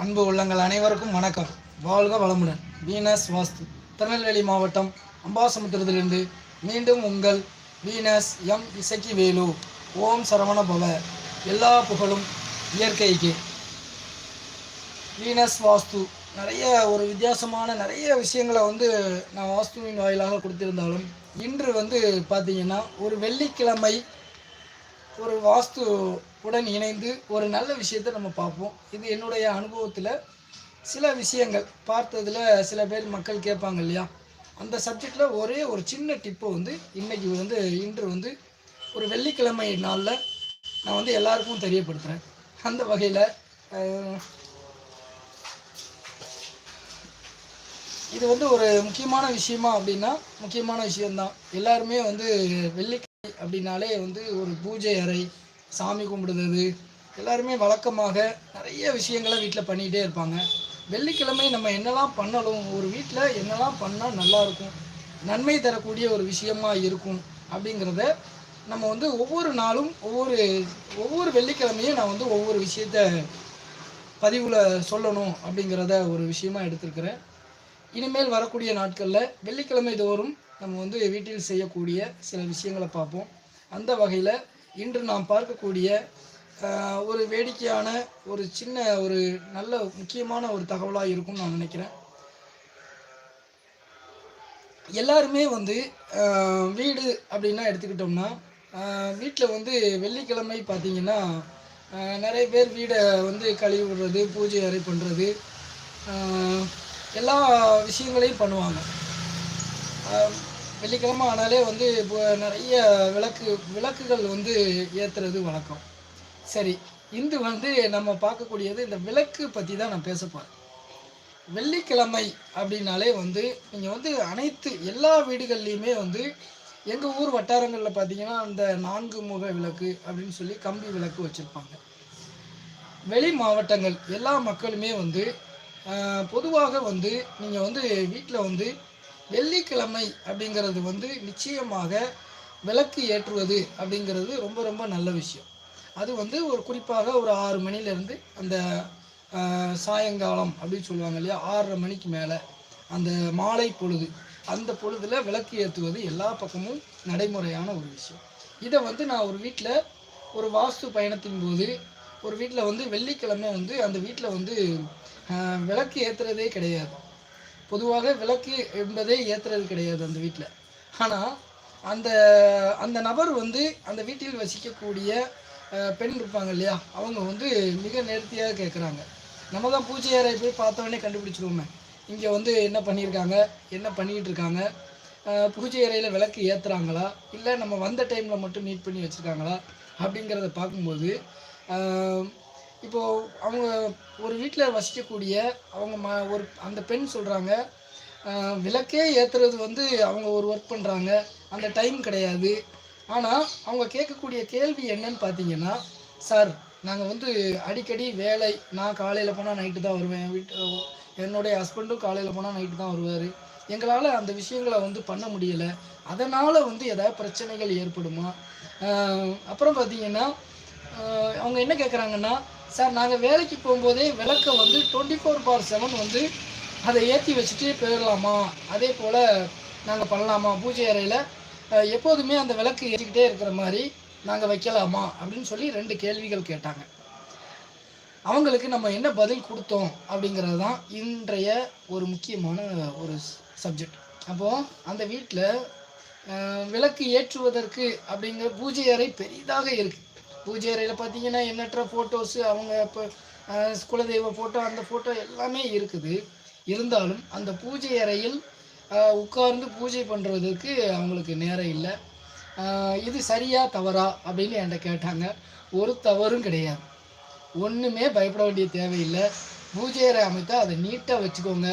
அன்பு உள்ளங்கள் அனைவருக்கும் வணக்கம். வாழ்க வளமுடன். வீனஸ் வாஸ்து. திருநெல்வேலி மாவட்டம் அம்பாசமுத்திரத்திலிருந்து மீண்டும் உங்கள் வீனஸ் எம் இசக்கி வேலு ஓம் சரவண பவ எல்லா புகழும் இயற்கைக்கு. வீனஸ் வாஸ்து. நிறைய ஒரு வித்தியாசமான நிறைய விஷயங்களை வந்து நான் வாஸ்துவின் வாயிலாக கொடுத்திருந்தாலும் இன்று வந்து பார்த்திங்கன்னா ஒரு வெள்ளிக்கிழமை ஒரு வாஸ்து உடன் இணைந்து ஒரு நல்ல விஷயத்தை நம்ம பார்ப்போம். இது என்னுடைய அனுபவத்தில் சில விஷயங்கள் பார்த்ததில் சில பேர் மக்கள் கேட்பாங்க இல்லையா? அந்த சப்ஜெக்டில் ஒரே ஒரு சின்ன டிப்பை வந்து இன்றைக்கி வந்து இன்று வந்து ஒரு வெள்ளிக்கிழமை நாளில் நான் வந்து எல்லாருக்கும் தெரியப்படுத்துகிறேன் அந்த வகையில் இது வந்து ஒரு முக்கியமான விஷயமா அப்படின்னா முக்கியமான விஷயம்தான். எல்லாருமே வந்து வெள்ளிக்கிழமை அப்படின்னாலே வந்து ஒரு பூஜை அறை சாமி கும்பிடுறது எல்லாருமே வழக்கமாக நிறைய விஷயங்களை வீட்டில் பண்ணிகிட்டே இருப்பாங்க. வெள்ளிக்கிழமை நம்ம என்னெல்லாம் பண்ணணும் ஒரு வீட்டில் என்னெல்லாம் பண்ணால் நல்லா இருக்கும் நன்மை தரக்கூடிய ஒரு விஷயமா இருக்கும் அப்படிங்கிறத நம்ம வந்து ஒவ்வொரு நாளும் ஒவ்வொரு ஒவ்வொரு வெள்ளிக்கிழமையும் நான் வந்து ஒவ்வொரு விஷயத்த பதிவில் சொல்லணும் அப்படிங்கிறத ஒரு விஷயமா எடுத்திருக்கிறேன். இனிமேல் வரக்கூடிய நாட்களில் வெள்ளிக்கிழமை தோறும் நம்ம வந்து வீட்டில் செய்யக்கூடிய சில விஷயங்களை பார்ப்போம். அந்த வகையில் இன்று நாம் பார்க்கக்கூடிய ஒரு வேடிக்கையான ஒரு சின்ன ஒரு நல்ல முக்கியமான ஒரு தகவலாக இருக்கும்னு நான் நினைக்கிறேன். எல்லாருமே வந்து வீடு அப்படின்னா எடுத்துக்கிட்டோம்னா வீட்டில் வந்து வெள்ளிக்கிழமை பார்த்தீங்கன்னா நிறைய பேர் வீடை வந்து கழுவி விடுறது பூஜை அறை பண்ணுறது எல்லா விஷயங்களையும் பண்ணுவாங்க. வெள்ளிக்கிழமை ஆனாலே வந்து இப்போ நிறைய விளக்கு விளக்குகள் வந்து ஏற்றுறது வழக்கம். சரி இந்து வந்து நம்ம பார்க்கக்கூடியது இந்த விளக்கு பற்றி தான் நான் பேச போகிறேன் வெள்ளிக்கிழமை அப்படின்னாலே வந்து நீங்கள் வந்து அனைத்து எல்லா வீடுகள்லையுமே வந்து எங்கள் ஊர் வட்டாரங்களில் பார்த்தீங்கன்னா அந்த நான்கு முக விளக்கு அப்படின்னு சொல்லி கம்பி விளக்கு வச்சுருப்பாங்க. வெளி மாவட்டங்கள் எல்லா மக்களுமே வந்து பொதுவாக வந்து நீங்கள் வந்து வீட்டில் வந்து வெள்ளிக்கிழமை அப்படிங்கிறது வந்து நிச்சயமாக விளக்கு ஏற்றுவது அப்படிங்கிறது ரொம்ப ரொம்ப நல்ல விஷயம். அது வந்து ஒரு குறிப்பாக ஒரு ஆறு மணிலேருந்து அந்த சாயங்காலம் அப்படின்னு சொல்லுவாங்க இல்லையா? ஆறரை மணிக்கு மேலே அந்த மாலை பொழுது அந்த பொழுதில் விளக்கு ஏற்றுவது எல்லா பக்கமும் நடைமுறையான ஒரு விஷயம். இதை வந்து நான் ஒரு வீட்டில் ஒரு வாஸ்து பயணத்தின் போது ஒரு வீட்டில் வந்து வெள்ளிக்கிழமை வந்து அந்த வீட்டில் வந்து விளக்கு ஏற்றுறதே கிடையாது. பொதுவாக விளக்கு என்பதே ஏற்றுறது கிடையாது அந்த வீட்டில் ஆனால் அந்த அந்த நபர் வந்து அந்த வீட்டில் வசிக்கக்கூடிய பெண் இருப்பாங்க இல்லையா? அவங்க வந்து மிக நேர்த்தியாக கேட்குறாங்க நம்ம தான் பூஜை அறை போய் பார்த்த கண்டுபிடிச்சிருவோமே. இங்கே வந்து என்ன பண்ணியிருக்காங்க என்ன பண்ணிக்கிட்டு இருக்காங்க? பூஜை அறையில் விளக்கு ஏற்றுறாங்களா இல்லை நம்ம வந்த டைமில் மட்டும் நீட் பண்ணி வச்சுருக்காங்களா? அப்படிங்கிறத பார்க்கும்போது இப்போது அவங்க ஒரு வீட்டில் வசிக்கக்கூடிய அவங்க ம ஒரு அந்த பெண் சொல்கிறாங்க விளக்கே ஏற்றுறது வந்து அவங்க ஒரு ஒர்க் பண்ணுறாங்க அந்த டைம் கிடையாது. ஆனால் அவங்க கேட்கக்கூடிய கேள்வி என்னன்னு பார்த்தீங்கன்னா சார் நாங்கள் வந்து அடிக்கடி வேலை நான் காலையில் போனால் நைட்டு தான் வருவேன். வீட்டு என்னுடைய ஹஸ்பண்டும் காலையில் போனால் நைட்டு தான் வருவார். எங்களால் அந்த விஷயங்களை வந்து பண்ண முடியலை. அதனால் வந்து ஏதாவது பிரச்சனைகள் ஏற்படுமா? அப்புறம் பார்த்தீங்கன்னா அவங்க என்ன கேட்குறாங்கன்னா சார் நாங்கள் வேலைக்கு போகும்போதே விளக்கை வந்து டுவெண்ட்டி ஃபோர் பார் செவன் வந்து அதை ஏற்றி வச்சுட்டு போயிடலாமா? அதே போல் நாங்கள் பண்ணலாமா? பூஜை அறையில் எப்போதுமே அந்த விளக்கு ஏற்றிக்கிட்டே இருக்கிற மாதிரி நாங்கள் வைக்கலாமா? அப்படின்னு சொல்லி ரெண்டு கேள்விகள் கேட்டாங்க. அவங்களுக்கு நம்ம என்ன பதில் கொடுத்தோம் அப்படிங்கிறது தான் இன்றைய ஒரு முக்கியமான ஒரு சப்ஜெக்ட் அப்போது அந்த வீட்டில் விளக்கு ஏற்றுவதற்கு அப்படிங்கிற பூஜை அறை பெரிதாக இருக்குது பூஜை அறையில் பார்த்தீங்கன்னா எண்ணற்ற ஃபோட்டோஸு அவங்க இப்போ குலதெய்வ ஃபோட்டோ அந்த ஃபோட்டோ எல்லாமே இருக்குது. இருந்தாலும் அந்த பூஜை அறையில் உட்கார்ந்து பூஜை பண்ணுறதுக்கு அவங்களுக்கு நேரம் இல்லை. இது சரியா தவறா அப்படின்னு என்கிட்ட கேட்டாங்க. ஒரு தவறும் கிடையாது. ஒன்றுமே பயப்பட வேண்டிய தேவையில்லை. பூஜை அறை அமைத்தா அதை நீட்டாக வச்சுக்கோங்க.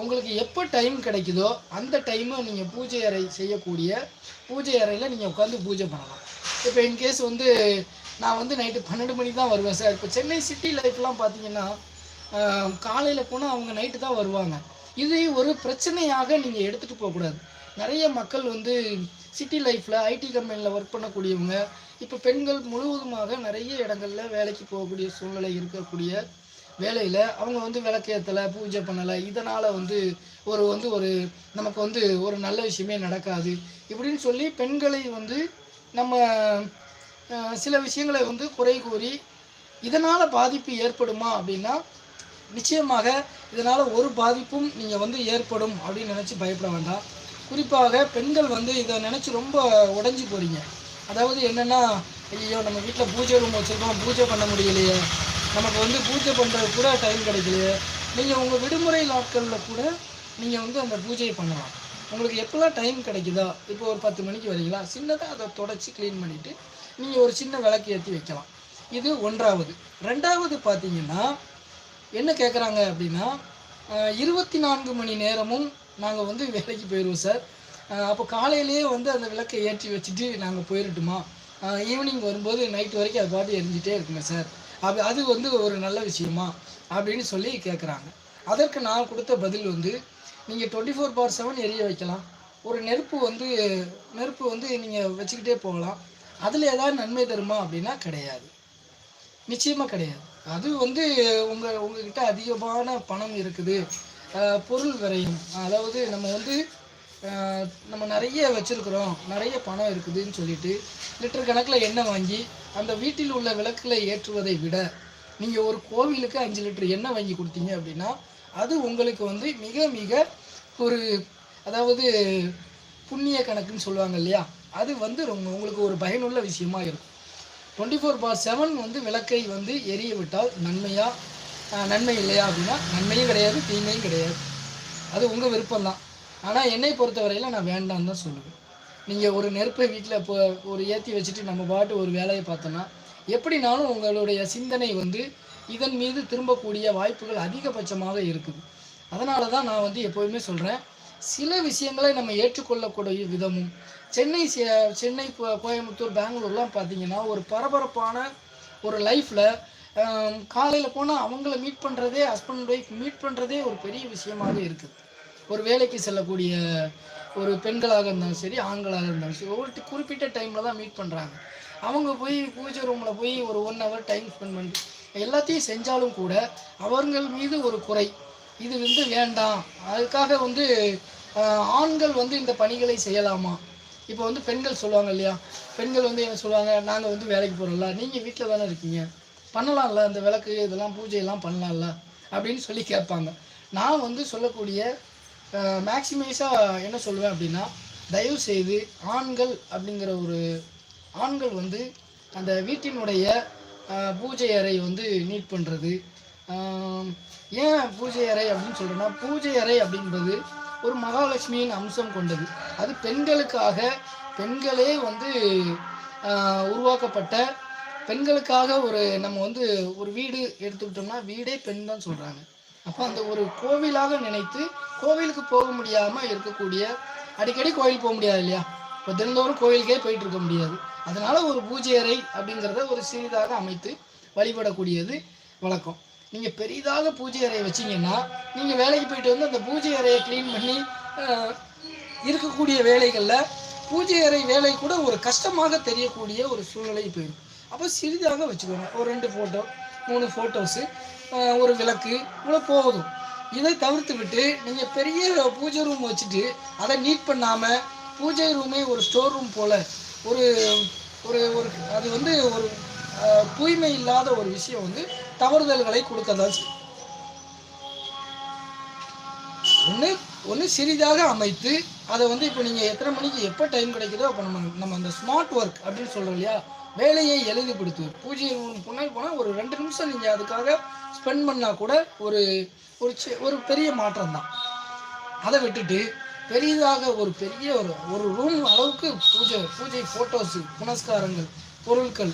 உங்களுக்கு எப்போ டைம் கிடைக்குதோ அந்த டைமை நீங்கள் பூஜை அறை செய்யக்கூடிய பூஜை அறையில் நீங்கள் உட்காந்து பூஜை பண்ணலாம். இப்போ இன்கேஸ் வந்து நான் வந்து நைட்டு பன்னெண்டு மணிக்கு தான் வருவேன் சார் இப்போ சென்னை சிட்டி லைஃப்லாம் பார்த்தீங்கன்னா காலையில் போனால் அவங்க நைட்டு தான் வருவாங்க. இது ஒரு பிரச்சனையாக நீங்கள் எடுத்துகிட்டு போகக்கூடாது. நிறைய மக்கள் வந்து சிட்டி லைஃப்பில் ஐடி கம்பெனியில் ஒர்க் பண்ணக்கூடியவங்க இப்போ பெண்கள் முழுவதுமாக நிறைய இடங்கள்ல வேலைக்கு போகக்கூடிய சூழ்நிலை இருக்கக்கூடிய வேலையில் அவங்க வந்து விளக்கேற்றலை பூஜை பண்ணலை இதனால் வந்து ஒரு வந்து ஒரு நமக்கு வந்து ஒரு நல்ல விஷயமே நடக்காது. இப்படின்னு சொல்லி பெண்களை வந்து நம்ம சில விஷயங்களை வந்து குறை கூறி இதனால் பாதிப்பு ஏற்படுமா அப்படின்னா நிச்சயமாக இதனால் ஒரு பாதிப்பும் நீங்கள் வந்து ஏற்படும் அப்படின்னு நினச்சி பயப்பட வேண்டாம். குறிப்பாக பெண்கள் வந்து இதை நினச்சி ரொம்ப உடஞ்சி போகிறீங்க அதாவது என்னென்னா ஐயோ நம்ம வீட்டில் பூஜை ரூம் வச்சுருக்கோம் பூஜை பண்ண முடியலையே. நமக்கு வந்து பூஜை பண்ணுறது கூட டைம் கிடைக்கலையே. நீங்கள் உங்கள் விடுமுறை நாட்களில் கூட நீங்கள் வந்து அந்த பூஜையை பண்ணலாம். உங்களுக்கு எப்போல்லாம் டைம் கிடைக்குதோ இப்போ ஒரு பத்து மணிக்கு வரீங்களா சின்னதாக அதை தொடச்சி க்ளீன் பண்ணிவிட்டு நீங்கள் ஒரு சின்ன விளக்கு ஏற்றி வைக்கலாம். இது ஒன்றாவது. ரெண்டாவது பார்த்தீங்கன்னா என்ன கேட்குறாங்க அப்படின்னா இருபத்தி நான்கு மணி நேரமும் நாங்கள் வந்து வேலைக்கு போயிடுவோம் சார் அப்போ காலையிலேயே வந்து அந்த விளக்கை ஏற்றி வச்சுட்டு நாங்கள் போயிடட்டுமா ஈவினிங் வரும்போது நைட் வரைக்கும் அது பாட்டு எரிஞ்சிட்டே இருக்குங்க சார் அது அது வந்து ஒரு நல்ல விஷயமா? அப்படின்னு சொல்லி கேட்குறாங்க அதற்கு நான் கொடுத்த பதில் வந்து நீங்கள் டுவெண்ட்டி ஃபோர் பார் செவன் எரிய வைக்கலாம். ஒரு நெருப்பு வந்து நெருப்பு வந்து நீங்கள் வச்சுக்கிட்டே போகலாம். அதில் ஏதாவது நன்மை தருமா அப்படின்னா கிடையாது. நிச்சயமாக கிடையாது. அது வந்து உங்கள் உங்ககிட்ட அதிகமான பணம் இருக்குது. பொருள் விரையும். அதாவது நம்ம வந்து நம்ம நிறைய வச்சுருக்குறோம். நிறைய பணம் இருக்குதுன்னு சொல்லிட்டு லிட்டர் கணக்கில் எண்ணெய் வாங்கி அந்த வீட்டில் உள்ள விளக்குகளை ஏற்றுவதை விட நீங்கள் ஒரு கோவிலுக்கு அஞ்சு லிட்டர் எண்ணெய் வாங்கி கொடுத்தீங்க அப்படின்னா அது உங்களுக்கு வந்து மிக மிக ஒரு அதாவது புண்ணிய கணக்குன்னு சொல்லுவாங்க இல்லையா? அது வந்து ரொம்ப உங்களுக்கு ஒரு பயனுள்ள விஷயமா இருக்கும். டுவெண்ட்டி ஃபோர் பார் செவன் வந்து விளக்கை வந்து எரிய விட்டால் நன்மையாக நன்மை இல்லையா அப்படின்னா நன்மையும் கிடையாது தீமையும் கிடையாது. அது உங்கள் விருப்பம்தான். ஆனால் என்னை பொறுத்தவரையில் நான் வேண்டாம்னு தான் சொல்லுவேன். நீங்கள் ஒரு நெருப்பை வீட்டில் இப்போ ஒரு ஏற்றி வச்சுட்டு நம்ம பாட்டு ஒரு வேலையை பார்த்தோன்னா எப்படினாலும் உங்களுடைய சிந்தனை வந்து இதன் மீது திரும்பக்கூடிய வாய்ப்புகள் அதிகபட்சமாக இருக்குது. அதனால தான் நான் வந்து எப்போதுமே சொல்கிறேன் சில விஷயங்களை நம்ம ஏற்றுக்கொள்ளக்கூடிய விதமும் சென்னை செ- சென்னை கோயம்புத்தூர் பெங்களூர்லாம் பார்த்தீங்கன்னா ஒரு பரபரப்பான ஒரு லைஃப்பில் காலையில் போனால் அவங்கள மீட் பண்ணுறதே ஹஸ்பண்ட் ஒய்ஃப் மீட் பண்ணுறதே ஒரு பெரிய விஷயமாக இருக்குது. ஒரு வேலைக்கு செல்லக்கூடிய ஒரு பெண்களாக இருந்தாலும் சரி ஆண்களாக இருந்தாலும் சரி ஒவ்வொரு குறிப்பிட்ட டைமில் தான் மீட் பண்ணுறாங்க அவங்க போய் பூஜை ரூமில் போய் ஒரு ஒன் ஹவர் டைம் ஸ்பெண்ட் பண்ணி எல்லாத்தையும் செஞ்சாலும் கூட அவர்கள் மீது ஒரு குறை. இது வந்து வேண்டாம். அதுக்காக வந்து ஆண்கள் வந்து இந்த பணிகளை செய்யலாமா? இப்போ வந்து பெண்கள் சொல்லுவாங்க இல்லையா? பெண்கள் வந்து என்ன சொல்லுவாங்க? நாங்கள் வந்து வேலைக்கு போகிறோம்ல நீங்கள் வீட்டில் தானே இருக்கீங்க. பண்ணலாம்ல இந்த விளக்கு இதெல்லாம் பூஜையெல்லாம் பண்ணலாம்ல? அப்படின்னு சொல்லி கேட்பாங்க. நான் வந்து சொல்லக்கூடிய மேக்சிமைஸாக என்ன சொல்லுவேன் அப்படின்னா தயவு செய்து ஆண்கள் அப்படிங்கிற ஒரு ஆண்கள் வந்து அந்த வீட்டினுடைய பூஜை அறை வந்து நீட் பண்ணுறது ஏன் பூஜை அறை அப்படின்னு சொல்கிறேன்னா பூஜை அறை அப்படின்றது ஒரு மகாலட்சுமியின் அம்சம் கொண்டது. அது பெண்களுக்காக பெண்களே வந்து உருவாக்கப்பட்ட பெண்களுக்காக ஒரு நம்ம வந்து ஒரு வீடு எடுத்துக்கிட்டோம்னா வீடே பெண் தான் சொல்கிறாங்க அப்போ அந்த ஒரு கோவிலாக நினைத்து கோவிலுக்கு போக முடியாமல் இருக்கக்கூடிய அடிக்கடி கோவில் போக முடியாது இல்லையா? இப்போ தினந்தோறும் கோவிலுக்கே போயிட்டு இருக்க முடியாது. அதனால ஒரு பூஜை அறை அப்படிங்கிறத ஒரு சிறிதாக அமைத்து வழிபடக்கூடியது வழக்கம். நீங்கள் பெரிதாக பூஜை அறையை வச்சிங்கன்னா நீங்கள் வேலைக்கு போயிட்டு வந்து அந்த பூஜை அறையை க்ளீன் பண்ணி இருக்கக்கூடிய வேலைகளில் பூஜை அறை வேலை கூட ஒரு கஷ்டமாக தெரியக்கூடிய ஒரு சூழ்நிலை போயிடும் அப்போ சிறிதாக வச்சுக்கோங்க. ஒரு ரெண்டு ஃபோட்டோ மூணு ஃபோட்டோஸு ஒரு விளக்கு இவ்வளோ போதும். இதை தவிர்த்து விட்டு நீங்கள் பெரிய பூஜை ரூம் வச்சுட்டு அதை நீட் பண்ணாமல் பூஜை ரூமே ஒரு ஸ்டோர் ரூம் போல் ஒரு ஒரு ஒரு அது வந்து ஒரு தூய்மை இல்லாத ஒரு விஷயம் வந்து தவறுதல்களை கொடுக்க தான் செய்யும். ஒன்று ஒன்று சிறிதாக அமைத்து அதை வந்து இப்போ நீங்கள் எத்தனை மணிக்கு எப்போ டைம் கிடைக்குதோ அப்போ நம்ம நம்ம அந்த ஸ்மார்ட் ஒர்க் அப்படின்னு சொல்கிறோம் இல்லையா? வேலையை எளிதுபடுத்துவது பூஜை ரூம் முன்னாடி போனால் ஒரு ரெண்டு நிமிஷம் நீங்கள் அதுக்காக ஸ்பெண்ட் பண்ணால் கூட ஒரு ஒரு ஒரு பெரிய மாற்றம் தான் அதை விட்டுட்டு பெரிதாக ஒரு பெரிய ஒரு ஒரு ரூம் அளவுக்கு பூஜை பூஜை ஃபோட்டோஸு புனஸ்காரங்கள் பொருட்கள்.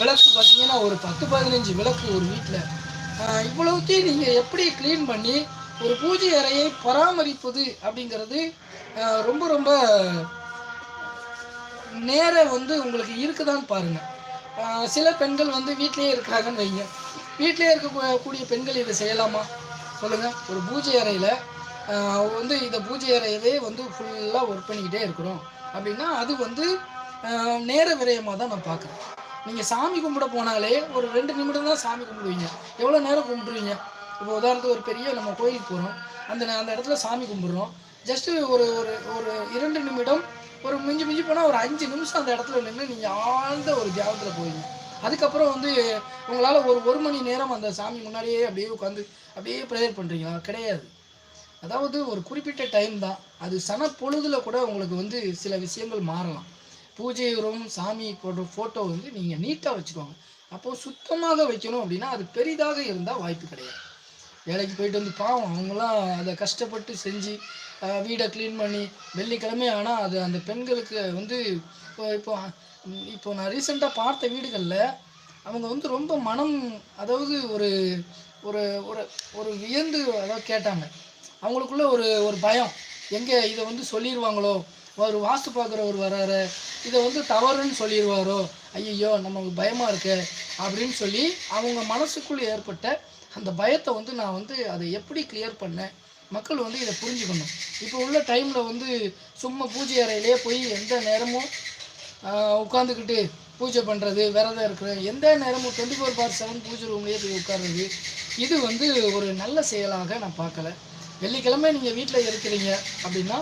விளக்கு பார்த்தீங்கன்னா ஒரு பத்து பதினஞ்சு விளக்கு ஒரு வீட்டில் இவ்வளவுத்தையும் நீங்கள் எப்படி க்ளீன் பண்ணி ஒரு பூஜை அறையை பராமரிப்பது அப்படிங்கிறது ரொம்ப ரொம்ப நேரம் வந்து உங்களுக்கு இருக்குதான்னு பாருங்கள் சில பெண்கள் வந்து வீட்டிலே இருக்கிறாங்கன்னு வைங்க. வீட்டிலேயே இருக்கக்கூடிய பெண்கள் இதை செய்யலாமா? சொல்லுங்கள் ஒரு பூஜை அறையில் வந்து இந்த பூஜை அறையவே வந்து ஃபுல்லாக ஒர்க் பண்ணிக்கிட்டே இருக்கிறோம். அப்படின்னா அது வந்து நேர விரயமாக தான் நான் பார்க்குறேன். நீங்கள் சாமி கும்பிட போனாலே ஒரு ரெண்டு நிமிடம் தான் சாமி கும்பிடுவீங்க. எவ்வளோ நேரம் கும்பிடுவீங்க இப்போ உதாரணத்துக்கு ஒரு பெரிய நம்ம கோயிலுக்கு போகிறோம் அந்த அந்த இடத்துல சாமி கும்பிட்றோம். ஜஸ்ட்டு ஒரு ஒரு ஒரு இரண்டு நிமிடம் ஒரு மிஞ்சி மிஞ்சி போனால் ஒரு அஞ்சு நிமிஷம் அந்த இடத்துல நின்று நீங்கள் ஆழ்ந்த ஒரு தியாகத்தில் போவீங்க. அதுக்கப்புறம் வந்து உங்களால் ஒரு ஒரு மணி நேரம் அந்த சாமி முன்னாடியே அப்படியே உட்காந்து அப்படியே ப்ரேயர் பண்ணுறீங்களா கிடையாது. அதாவது ஒரு குறிப்பிட்ட டைம் தான். அது சன பொழுதில் கூட உங்களுக்கு வந்து சில விஷயங்கள் மாறலாம். பூஜை உரம் சாமி போடுற ஃபோட்டோ வந்து நீங்கள் நீட்டாக வச்சுக்கோங்க. அப்போது சுத்தமாக வைக்கணும் அப்படின்னா அது பெரிதாக இருந்தால் வாய்ப்பு கிடையாது. வேலைக்கு போயிட்டு வந்து பாவம் அவங்களாம் அதை கஷ்டப்பட்டு செஞ்சு வீடை க்ளீன் பண்ணி வெள்ளிக்கிழமை ஆனால் அது அந்த பெண்களுக்கு வந்து இப்போ இப்போ இப்போ நான் ரீசெண்டாக பார்த்த வீடுகளில் அவங்க வந்து ரொம்ப மனம் அதாவது ஒரு ஒரு ஒரு ஒரு வியந்து அதாவது கேட்டாங்க. அவங்களுக்குள்ள ஒரு ஒரு பயம். எங்கே இதை வந்து சொல்லிடுவாங்களோ ஒரு வாஸ்து பார்க்குறவர் வராரு. இதை வந்து தவறுன்னு சொல்லிடுவாரோ ஐயோ நமக்கு பயமாக இருக்கு அப்படின்னு சொல்லி அவங்க மனசுக்குள்ளே ஏற்பட்ட அந்த பயத்தை வந்து நான் வந்து அதை எப்படி கிளியர் பண்ணேன்? மக்கள் வந்து இதை புரிஞ்சுக்கணும். இப்போ உள்ள டைமில் வந்து சும்மா பூஜை அறையிலேயே போய் எந்த நேரமும் உட்காந்துக்கிட்டு பூஜை பண்ணுறது விரதம் இருக்கிறது எந்த நேரமும் டுவெண்ட்டி ஃபோர் பார் செவன் பூஜை ரூம்லேயே போய் உட்கார்றது இது வந்து ஒரு நல்ல செயலாக நான் பார்க்கல. வெள்ளிக்கிழமை நீங்கள் வீட்டில் இருக்கிறீங்க அப்படின்னா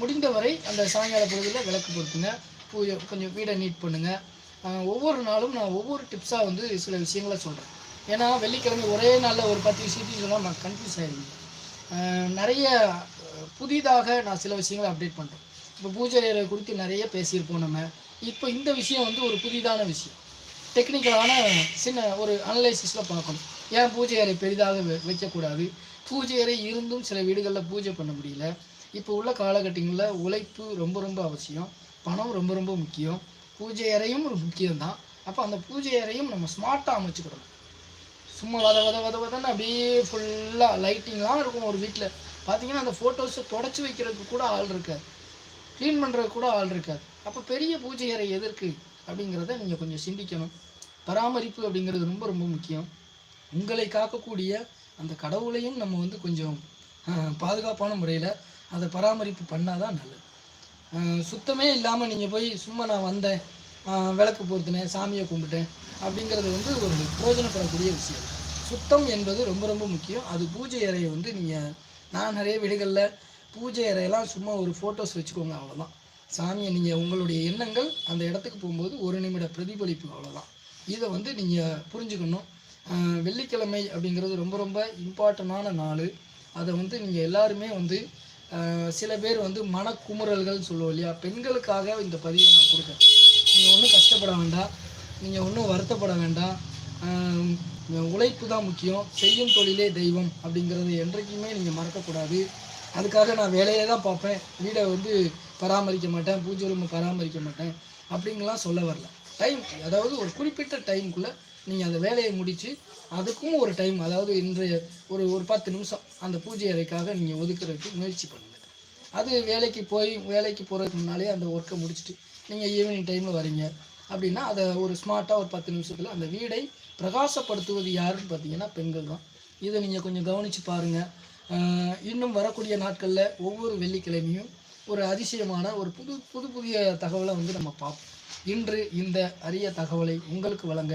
முடிந்தவரை அந்த சாயங்கால பொழுதில் விளக்கு பொறுத்துங்க பூஜை கொஞ்சம் வீடை நீட் பண்ணுங்கள் ஒவ்வொரு நாளும் நான் ஒவ்வொரு டிப்ஸாக வந்து சில விஷயங்களை சொல்கிறேன் ஏன்னா வெள்ளிக்கிழமை ஒரே நாளில் ஒரு பத்து விஷயத்தையும் சொன்னால் நான் கன்ஃபியூஸ் ஆகிடுவேன் நிறைய புதிதாக நான் சில விஷயங்களை அப்டேட் பண்ணுறேன் இப்போ பூஜை குறித்து நிறைய பேசியிருப்போம் நம்ம. இப்போ இந்த விஷயம் வந்து ஒரு புதிதான விஷயம். டெக்னிக்கலான சின்ன ஒரு அனலைசிஸில் பார்க்கணும். ஏன் பூஜை அறை பெரிதாக வைக்கக்கூடாது? பூஜை அறை இருந்தும் சில வீடுகளில் பூஜை பண்ண முடியல. இப்போ உள்ள காலகட்டங்களில் உழைப்பு ரொம்ப ரொம்ப அவசியம். பணம் ரொம்ப ரொம்ப முக்கியம். பூஜை அறையும் ஒரு முக்கியம்தான். அப்போ அந்த பூஜை அறையும் நம்ம ஸ்மார்ட்டாக அமைச்சுக்கிடணும் சும்மா வத வத வத வதன்னு அப்படியே ஃபுல்லாக லைட்டிங்லாம் இருக்கும் ஒரு வீட்டில் பார்த்தீங்கன்னா அந்த ஃபோட்டோஸை தொடச்சி வைக்கிறதுக்கு கூட ஆள் இருக்காது. க்ளீன் பண்ணுறதுக்கு கூட ஆள் இருக்காது. அப்போ பெரிய பூஜை அறை எதற்கு அப்படிங்கிறத நீங்கள் கொஞ்சம் சிந்திக்கணும். பராமரிப்பு அப்படிங்கிறது ரொம்ப ரொம்ப முக்கியம். உங்களை காக்கக்கூடிய அந்த கடவுளையும் நம்ம வந்து கொஞ்சம் பாதுகாப்பான முறையில் அதை பராமரிப்பு பண்ணால் தான் நல்லது சுத்தமே இல்லாமல் நீங்கள் போய் சும்மா நான் வந்தேன் விளக்கு பொருத்தினேன் சாமியை கும்பிட்டேன் அப்படிங்கிறது வந்து ஒரு பிரோஜனப்படக்கூடிய விஷயம். சுத்தம் என்பது ரொம்ப ரொம்ப முக்கியம். அது பூஜை அறையை வந்து நீங்கள் நான் நிறைய வீடுகளில் பூஜை அறையெல்லாம் சும்மா ஒரு ஃபோட்டோஸ் வச்சுக்கோங்க அவ்வளோதான் சாமியை நீங்கள் உங்களுடைய எண்ணங்கள் அந்த இடத்துக்கு போகும்போது ஒரு நிமிட பிரதிபலிப்பு அவ்வளோதான் இதை வந்து நீங்கள் புரிஞ்சுக்கணும். வெள்ளிக்கிழமை அப்படிங்கிறது ரொம்ப ரொம்ப இம்பார்ட்டண்டான நாள். அதை வந்து நீங்கள் எல்லாருமே வந்து சில பேர் வந்து மனக்குமுறல்கள் சொல்லுவோம் இல்லையா? பெண்களுக்காக இந்த பதிவை நான் கொடுக்குறேன். நீங்கள் ஒன்றும் கஷ்டப்பட வேண்டாம். நீங்கள் ஒன்றும் வருத்தப்பட வேண்டாம். உழைப்பு தான் முக்கியம். செய்யும் தொழிலே தெய்வம் அப்படிங்கிறது என்றைக்குமே நீங்கள் மறக்கக்கூடாது. அதுக்காக நான் வேலையை தான் பார்ப்பேன். வீடை வந்து பராமரிக்க மாட்டேன். பூஜை ரூமை பராமரிக்க மாட்டேன். அப்படிங்கலாம் சொல்ல வரல. டைம் அதாவது ஒரு குறிப்பிட்ட டைமுக்குள்ளே நீங்கள் அந்த வேலையை முடித்து அதுக்கும் ஒரு டைம் அதாவது இன்றைய ஒரு ஒரு பத்து நிமிஷம் அந்த பூஜை அறைக்காக நீங்கள் ஒதுக்குறதுக்கு முயற்சி பண்ணுங்கள் அது வேலைக்கு போய் வேலைக்கு போகிறதுக்கு முன்னாலே அந்த ஒர்க்கை முடிச்சுட்டு நீங்கள் ஈவினிங் டைமில் வரீங்க. அப்படின்னா அதை ஒரு ஸ்மார்ட்டாக ஒரு பத்து நிமிஷத்தில் அந்த வீடை பிரகாசப்படுத்துவது யாருன்னு பார்த்தீங்கன்னா பெண்கள் தான். இதை நீங்கள் கொஞ்சம் கவனித்து பாருங்கள் இன்னும் வரக்கூடிய நாட்களில் ஒவ்வொரு வெள்ளிக்கிழமையும் ஒரு அதிசயமான ஒரு புது புது புதிய தகவலை வந்து நம்ம பார்ப்போம். இன்று இந்த அரிய தகவலை உங்களுக்கு வழங்க